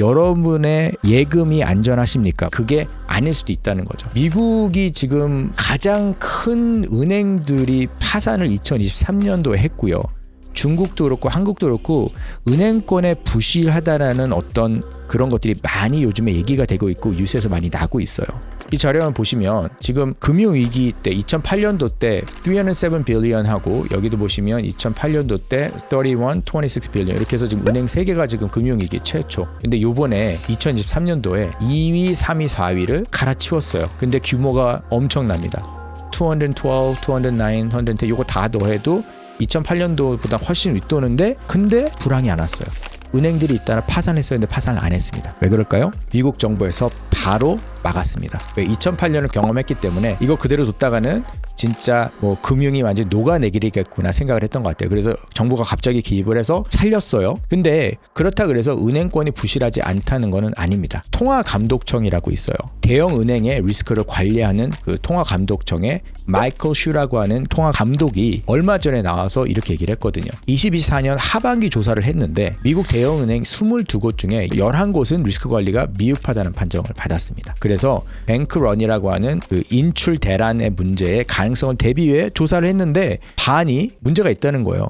여러분의 예금이 안전하십니까? 그게 아닐 수도 있다는 거죠. 미국이 지금 가장 큰 은행들이 파산을 2023년도에 했고요. 중국도 그렇고 한국도 그렇고 은행권에 부실하다라는 어떤 그런 것들이 많이 요즘에 얘기가 되고 있고 뉴스에서 많이 나고 있어요. 이 자료만 보시면 지금 금융 위기 때 2008년도 때 307 빌리언 하고 여기도 보시면 2008년도 때 31, 26 빌리언 이렇게 해서 지금 은행 세 개가 지금 금융 위기 최초. 근데 요번에 2023년도에 2위, 3위, 4위를 갈아치웠어요. 근데 규모가 엄청납니다. 212, 209, 110 요거 다 더해도 2008년도보다 훨씬 윗도는데 근데 불황이 안 왔어요. 은행들이 파산했어야 했는데 파산을 안 했습니다. 왜 그럴까요? 미국 정부에서 바로 막았습니다. 왜 2008년을 경험했기 때문에 이거 그대로 뒀다가는 진짜 뭐 금융이 완전 녹아내리겠구나 생각을 했던 것 같아요. 그래서 정부가 갑자기 기입을 해서 살렸어요. 근데 그렇다 그래서 은행권이 부실하지 않다는 것은 아닙니다. 통화감독청이라고 있어요. 대형 은행의 리스크를 관리하는 그 통화감독청에 마이클 슈라고 하는 통화감독이 얼마 전에 나와서 이렇게 얘기를 했거든요. 2024년 하반기 조사를 했는데 미국 대형 은행 22곳 중에 11곳은 리스크 관리가 미흡하다는 판정을 받았습니다. 그래서 뱅크런이라고 하는 그 인출 대란의 문제의 가능성을 대비해 조사를 했는데 반이 문제가 있다는 거예요.